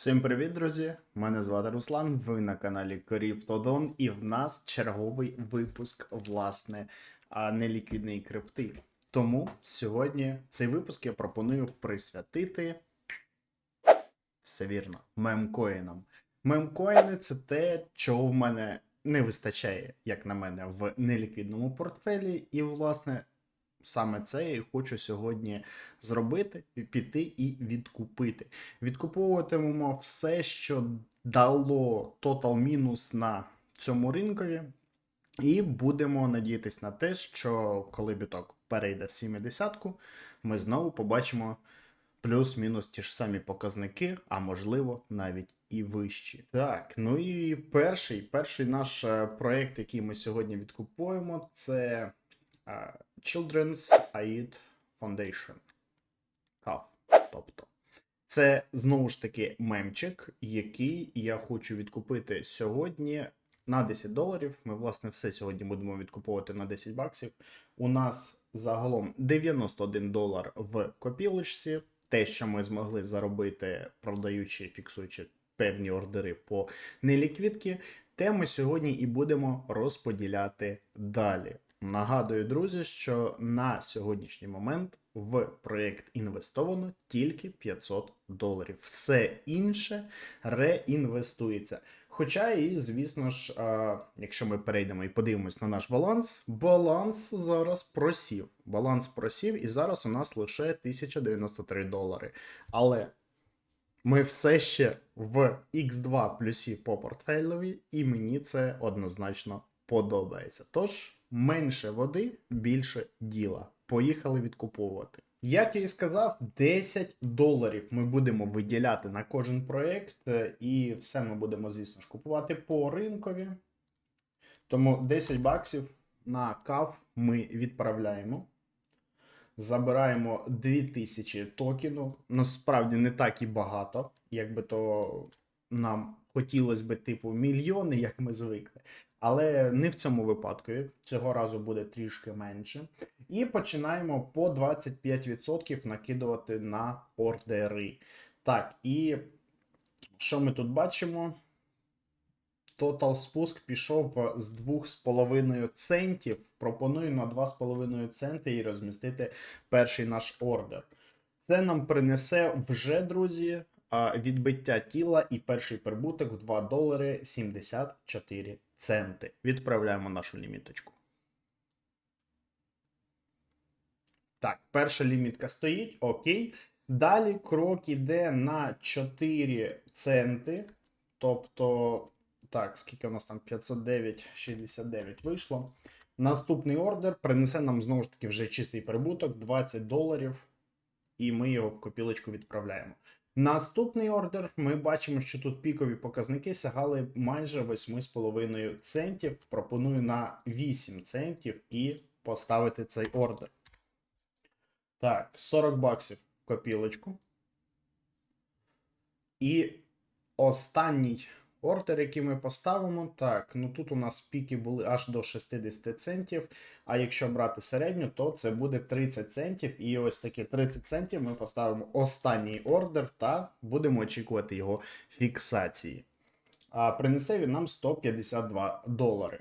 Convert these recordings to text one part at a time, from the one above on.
Всім привіт, друзі! Мене звати Руслан. Ви на каналі Коріптодон, і в нас черговий випуск, власне, неліквідної крипти. Тому сьогодні цей випуск я пропоную присвятити все вірно, мемкоїнам. Мемкоїни це те, чого в мене не вистачає, як на мене, в неліквідному портфелі. І, власне, саме це я хочу сьогодні зробити, піти і відкупити. Відкуповуватимемо все, що дало тотал мінус на цьому ринкові. І будемо надіятись на те, що коли біток перейде 70-ку, ми знову побачимо плюс-мінус ті ж самі показники, а можливо навіть і вищі. Так, ну і перший, перший наш е, проект, який ми сьогодні відкупуємо, це Children's Aid Foundation. CAF, тобто. Це знову ж таки мемчик, який я хочу відкупити сьогодні на 10 доларів. Ми, власне, все сьогодні будемо відкуповувати на 10 баксів. У нас загалом 91 долар в копілочці. Те, що ми змогли заробити, продаючи, фіксуючи певні ордери по неліквідки, те ми сьогодні і будемо розподіляти далі. Нагадую, друзі, що на сьогоднішній момент в проєкт інвестовано тільки 500 доларів. Все інше реінвестується. Хоча і, звісно ж, якщо ми перейдемо і подивимось на наш баланс, баланс зараз просів. Баланс просів, і зараз у нас лише 1093 долари. Але ми все ще в X2 плюсі по портфелеві, і мені це однозначно подобається. Тож, менше води, більше діла. Поїхали відкуповувати. Як я і сказав, 10 доларів ми будемо виділяти на кожен проєкт, е, і все ми будемо, звісно ж, купувати по ринкові. Тому 10 баксів на кав ми відправляємо. Забираємо 2000 токену. Насправді не так і багато, якби то нам хотілося би, типу, мільйони, як ми звикли. Але не в цьому випадку. Цього разу буде трішки менше. І починаємо по 25% накидувати на ордери. Так, і що ми тут бачимо? Тотал спуск пішов з 2,5 центів. Пропоную на 2,5 центи і розмістити перший наш ордер. Це нам принесе вже, друзі, відбиття тіла і перший прибуток в 2 долари 74 центи. Відправляємо нашу ліміточку. Так, перша лімітка стоїть. Окей. Далі крок іде на 4 центи. Тобто, так, скільки у нас там 509,69 вийшло. Наступний ордер принесе нам знову ж таки вже чистий прибуток 20 доларів. І ми його в копілочку відправляємо. Наступний ордер ми бачимо, що тут пікові показники сягали майже 8,5 центів. Пропоную на 8 центів і поставити цей ордер. Так, 40 баксів копілочку. І останній ордер, який ми поставимо, так, ну тут у нас піки були аж до 60 центів. А якщо брати середню, то це буде 30 центів. І ось такі 30 центів ми поставимо останній ордер та будемо очікувати його фіксації. А принесе він нам 152 долари.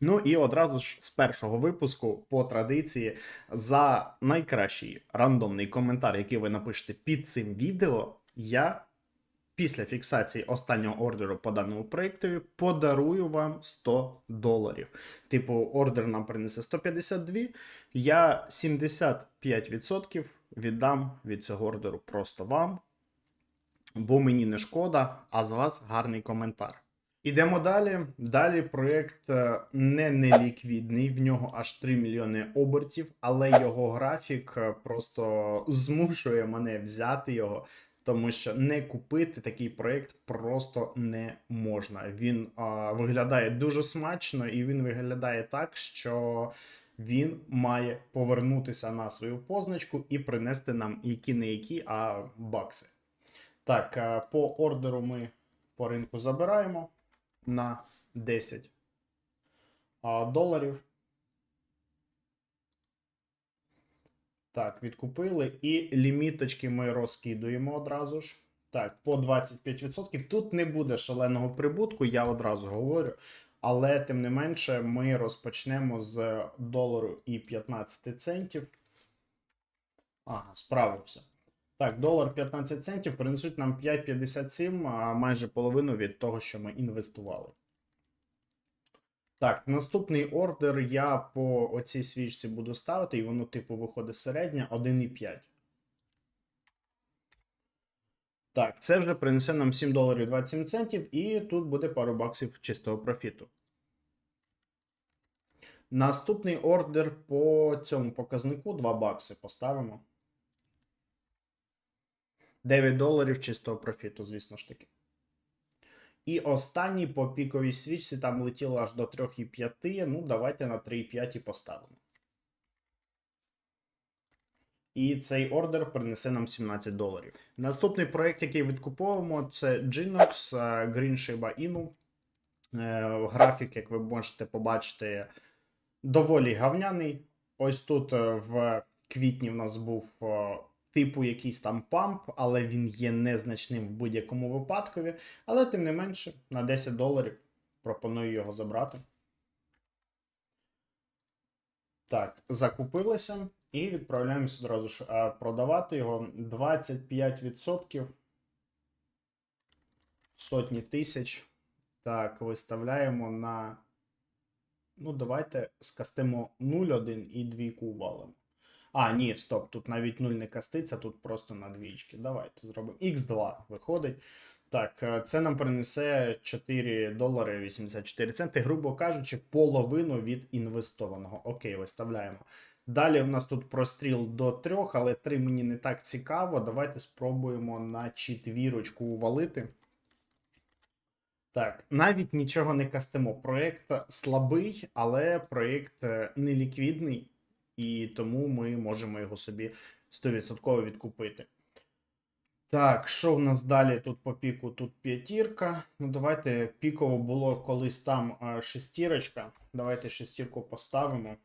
Ну і одразу ж з першого випуску, по традиції, за найкращий рандомний коментар, який ви напишете під цим відео, я після фіксації останнього ордеру по даному проєктові подарую вам 100 доларів. Типу, ордер нам принесе 152, я 75% віддам від цього ордеру просто вам, бо мені не шкода, а з вас гарний коментар. Ідемо далі. Далі проєкт е, не неліквідний, в нього аж 3 мільйони обертів, але його графік е, просто змушує мене взяти його, тому що не купити такий проєкт просто не можна. Він а, виглядає дуже смачно, і він виглядає так, що він має повернутися на свою позначку і принести нам які не які, а бакси. Так, е, по ордеру ми по ринку забираємо на 10 а, доларів. Так, відкупили. І ліміточки ми розкидуємо одразу ж. Так, по 25%. Тут не буде шаленого прибутку, я одразу говорю. Але тим не менше, ми розпочнемо з долару і 15 центів. Ага, справився. Так, долар 15 центів принесуть нам 5,57, а майже половину від того, що ми інвестували. Так, наступний ордер я по оцій свічці буду ставити, і воно, типу, виходить середня 1,5. Так, це вже принесе нам 7 доларів 27 центів, і тут буде пару баксів чистого профіту. Наступний ордер по цьому показнику 2 бакси поставимо. 9 доларів чистого профіту, звісно ж таки. І останній по піковій свічці там летіло аж до 3,5. Ну, давайте на 3,5 поставимо. І цей ордер принесе нам 17 доларів. Наступний проект, який відкуповуємо, це Ginox е, Green Shiba Inu. Е, Графік, як ви можете побачити, доволі гавняний. Ось тут е, в квітні в нас був типу якийсь там памп, але він є незначним в будь-якому випадкові. Але тим не менше, на 10 доларів пропоную його забрати. Так, закупилися і відправляємося одразу ж а, продавати його 25% сотні тисяч. Так, виставляємо на. Ну, давайте скастимо 0,1 і двійку валимо. А, ні, стоп, тут навіть 0 не каститься, тут просто на двічки. Давайте зробимо. X2 виходить. Так, це нам принесе 4 долари 84 центи, грубо кажучи, половину від інвестованого. Окей, виставляємо. Далі в нас тут простріл до 3, але 3 мені не так цікаво. Давайте спробуємо на четвірочку увалити. Так, навіть нічого не кастимо. Проєкт слабий, але проєкт е, неліквідний, і тому ми можемо його собі 100% відкупити. Так, що в нас далі тут по піку? Тут п'ятірка. Ну, давайте піково було колись там е, шестірочка. Давайте шестірку поставимо.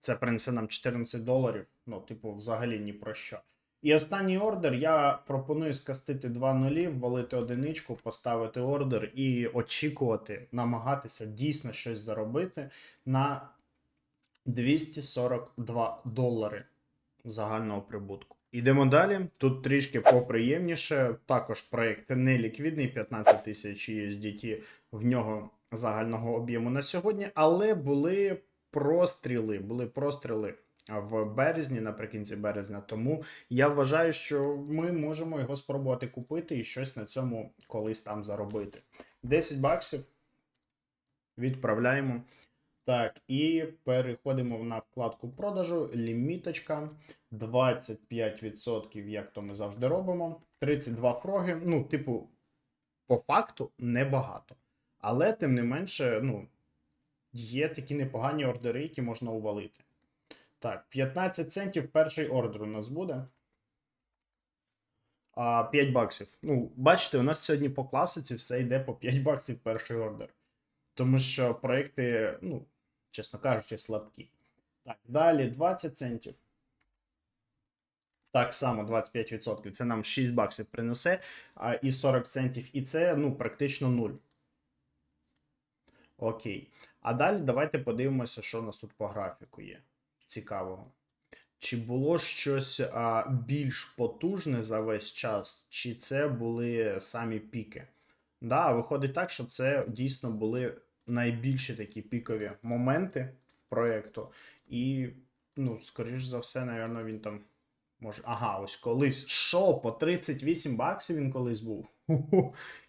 Це принесе нам 14 доларів. Ну, типу, взагалі ні про що. І останній ордер я пропоную скастити 2 нулі, ввалити одиничку, поставити ордер і очікувати, намагатися дійсно щось заробити на 242 долари загального прибутку. Ідемо далі. Тут трішки поприємніше. Також проєкт не ліквідний, 15 тисяч USDT в нього загального об'єму на сьогодні, але були простріли, були простріли в березні, наприкінці березня. Тому я вважаю, що ми можемо його спробувати купити і щось на цьому колись там заробити. 10 баксів відправляємо. Так, і переходимо на вкладку продажу. Ліміточка 25%, як то ми завжди робимо. 32 фроги. Ну, типу, по факту небагато. Але, тим не менше, ну, є такі непогані ордери, які можна увалити. Так, 15 центів перший ордер у нас буде. А, 5 баксів. Ну, бачите, у нас сьогодні по класиці все йде по 5 баксів перший ордер. Тому що проекти, ну, чесно кажучи, слабкі. Так, далі 20 центів. Так само 25%. Це нам 6 баксів принесе. А, і 40 центів. І це, ну, практично 0. Окей. А далі давайте подивимося, що у нас тут по графіку є. Цікавого. Чи було щось а, більш потужне за весь час, чи це були самі піки? Да, виходить так, що це дійсно були найбільші такі пікові моменти в проєкту. І, ну, скоріш за все, напевно, він там може. Ага, ось колись. Що, по 38 баксів він колись був?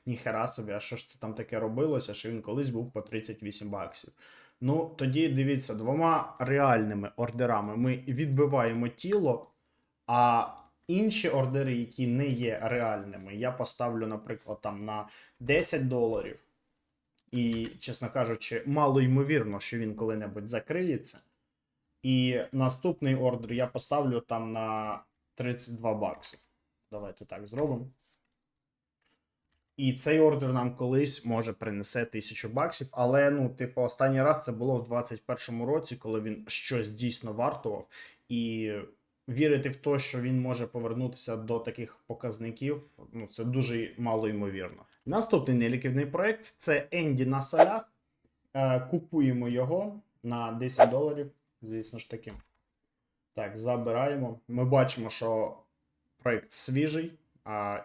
Ніхера собі, а що ж це там таке робилося, що він колись був по 38 баксів. Ну, тоді дивіться, двома реальними ордерами ми відбиваємо тіло, а інші ордери, які не є реальними, я поставлю, наприклад, там на 10 доларів. І, чесно кажучи, мало ймовірно, що він коли-небудь закриється. І наступний ордер я поставлю там на 32 бакси. Давайте так зробимо. І цей ордер нам колись може принесе 1000 баксів. Але, ну, типу, останній раз це було в 2021 році, коли він щось дійсно вартував. І вірити в те, що він може повернутися до таких показників, ну це дуже мало ймовірно. Наступний неліквідний проект це Енді на солях. Е, Купуємо його на 10 доларів, звісно ж таки. Так, забираємо. Ми бачимо, що проект свіжий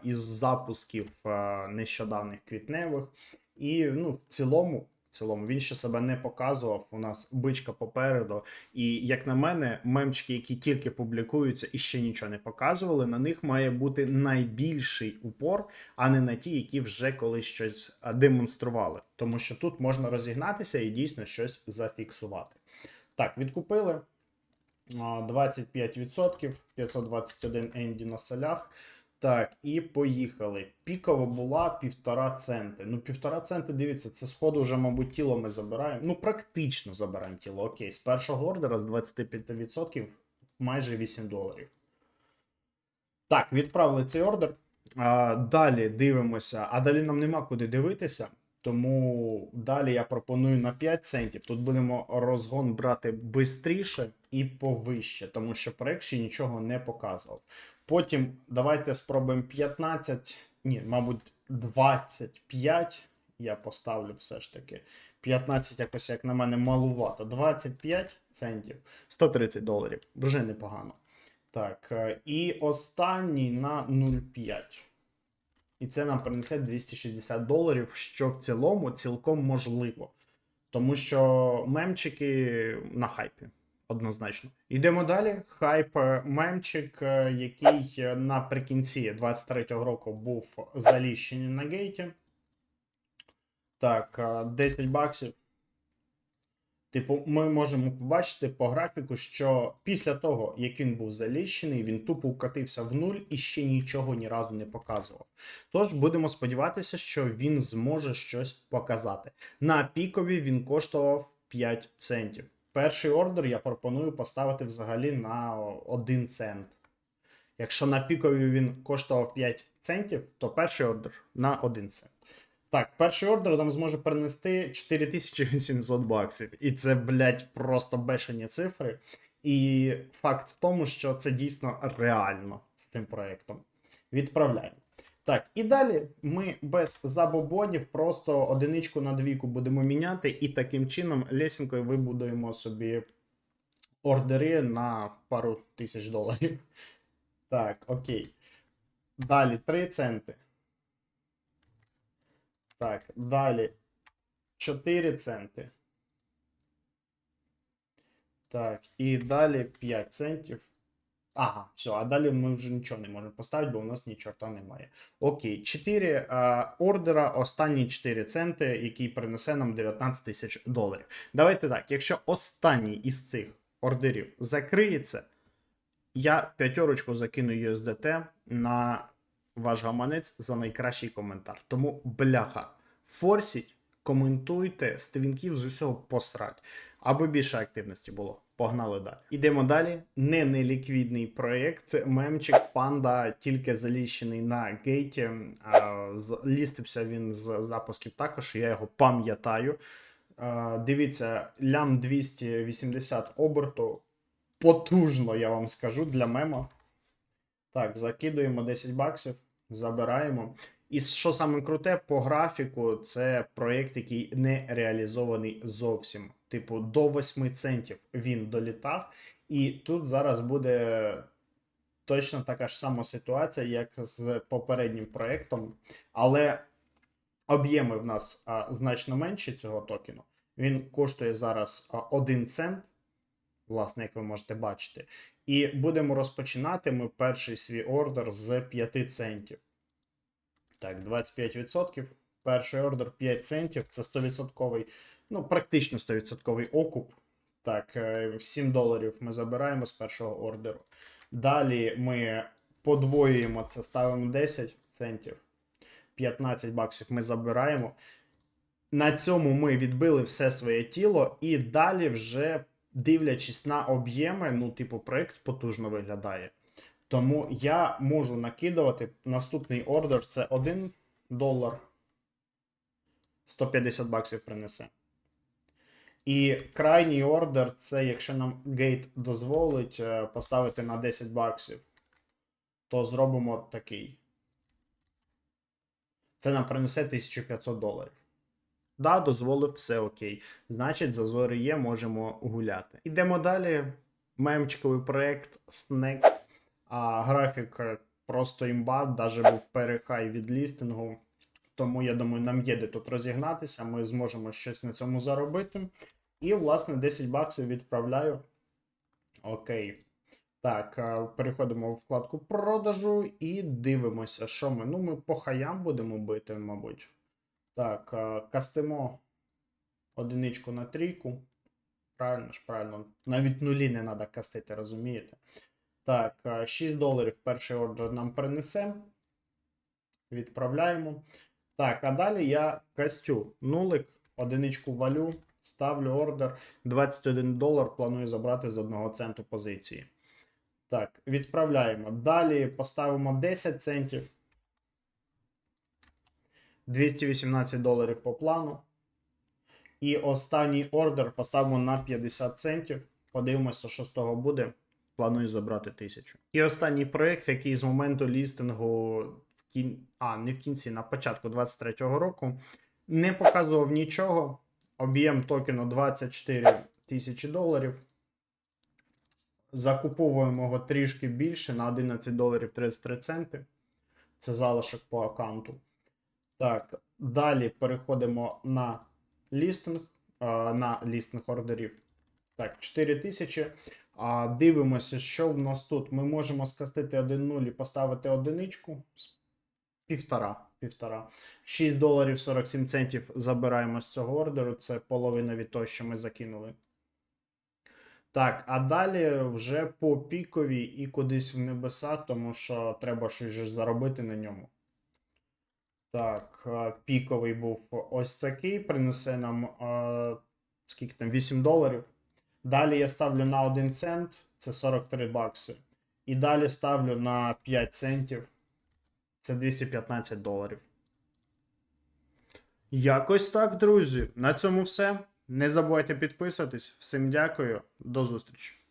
із запусків а, нещодавних квітневих. І ну, в цілому, цілому він ще себе не показував. У нас бичка попереду. І як на мене, мемчики, які тільки публікуються і ще нічого не показували, на них має бути найбільший упор, а не на ті, які вже колись щось демонстрували. Тому що тут можна розігнатися і дійсно щось зафіксувати. Так, відкупили. А, 25%, 521 Енді на солях. Так, і поїхали. Пікова була півтора центи. Ну, півтора центи, дивіться, це сходу вже, мабуть, тіло ми забираємо. Ну, практично забираємо тіло. Окей, з першого ордера з 25% майже 8 доларів. Так, відправили цей ордер. А, далі дивимося, а далі нам нема куди дивитися. Тому далі я пропоную на 5 центів. Тут будемо розгон брати швидше і повище, тому що проект ще нічого не показував. Потім давайте спробуємо 15, ні, мабуть, 25. Я поставлю все ж таки. 15 якось, як на мене, малувато. 25 центів, 130 доларів. Вже непогано. Так, е, і останній на 0,5. І це нам принесе 260 доларів, що в цілому цілком можливо. Тому що мемчики на хайпі. Однозначно. Йдемо далі. Хайп е, мемчик, е, який е, наприкінці 23-го року був заліщений на гейті. Так, е, 10 баксів. Типу, ми можемо побачити по графіку, що після того, як він був заліщений, він тупо укатився в нуль і ще нічого ні разу не показував. Тож будемо сподіватися, що він зможе щось показати. На пікові він коштував 5 центів. Перший ордер я пропоную поставити взагалі на 1 цент. Якщо на пікові він коштував 5 центів, то перший ордер на 1 цент. Так, перший ордер нам зможе принести 4800 баксів. І це, блядь, просто бешені цифри. І факт в тому, що це дійсно реально з цим проєктом. Відправляємо. Так, і далі ми без забобонів просто одиничку на двійку будемо міняти, і таким чином лесінкою вибудуємо собі ордери на пару тисяч доларів. Так, окей. Далі 3 центи. Так, далі 4 центи. Так, і далі 5 центів. Ага, все, а далі ми вже нічого не можемо поставити, бо у нас ні чорта немає. Окей, 4 а, ордера, останні 4 центи, який принесе нам 19 тисяч доларів. Давайте так, якщо останній із цих ордерів закриється, я п'ятерочку закину USDT на ваш гаманець за найкращий коментар. Тому, бляха, форсіть, коментуйте, стрінків з усього посрать, аби більше активності було. Погнали далі. Ідемо далі. Не неліквідний проєкт. Мемчик Панда тільки заліщений на гейті. Лістився він з запусків також. Я його пам'ятаю. Дивіться, лям 280 оберту. Потужно, я вам скажу, для мема. Так, закидуємо 10 баксів, забираємо. І що саме круте, по графіку, це проєкт, який не реалізований зовсім. Типу, до 8 центів він долітав, і тут зараз буде точно така ж сама ситуація, як з попереднім проєктом, але об'єми в нас а, значно менші цього токену. Він коштує зараз а, 1 цент, власне, як ви можете бачити. І будемо розпочинати ми перший свій ордер з 5 центів. Так, 25%. Перший ордер 5 центів. Це 100%, ну, практично 100% окуп. Так, е, 7 доларів ми забираємо з першого ордеру. Далі ми подвоюємо це, ставимо 10 центів. 15 баксів ми забираємо. На цьому ми відбили все своє тіло, і далі вже дивлячись на об'єми, ну, типу, проект потужно виглядає. Тому я можу накидувати наступний ордер це 1 долар. 150 баксів принесе. І крайній ордер це якщо нам гейт дозволить е, поставити на 10 баксів, то зробимо такий. Це нам принесе 1500 доларів. Да, дозволив, все окей. Значить, зазори є, можемо гуляти. Ідемо далі. Мемчиковий проект Snack. А, графік е, просто імба, навіть був перехай від лістингу. Тому я думаю, нам є де тут розігнатися, ми зможемо щось на цьому заробити. І, власне, 10 баксів відправляю. Окей. Так, е, переходимо в вкладку продажу і дивимося, що ми. Ну, ми по хаям будемо бити, мабуть. Так, е, кастимо одиничку на трійку. Правильно ж, правильно. Навіть нулі не треба кастити, розумієте? Так, е, 6 доларів перший ордер нам принесе. Відправляємо. Так, а далі я кастю нулик, одиничку валю, ставлю ордер. 21 долар планую забрати з 1 центу позиції. Так, відправляємо. Далі поставимо 10 центів. 218 доларів по плану. І останній ордер поставимо на 50 центів. Подивимося, що з того буде. Планую забрати 1000. І останній проєкт, який з моменту лістингу в кін... а, не в кінці, на початку 23-го року, не показував нічого. Об'єм токену 24 тисячі доларів. Закуповуємо його трішки більше на 11 доларів 33 центи. Це залишок по аккаунту. Так, далі переходимо на лістинг, на лістинг ордерів. Так, 4000. А, дивимося, що в нас тут. Ми можемо скастити 1-0 і поставити одиничку. Півтора. Півтора. 6 доларів 47 центів забираємо з цього ордеру. Це половина від того, що ми закинули. Так, а далі вже по піковій і кудись в небеса, тому що треба щось заробити на ньому. Так, піковий був ось такий, принесе нам е, скільки там 8 доларів. Далі я ставлю на 1 цент, це 43 бакси. І далі ставлю на 5 центів, це 215 доларів. Якось так, друзі. На цьому все. Не забувайте підписуватись. Всім дякую, до зустрічі.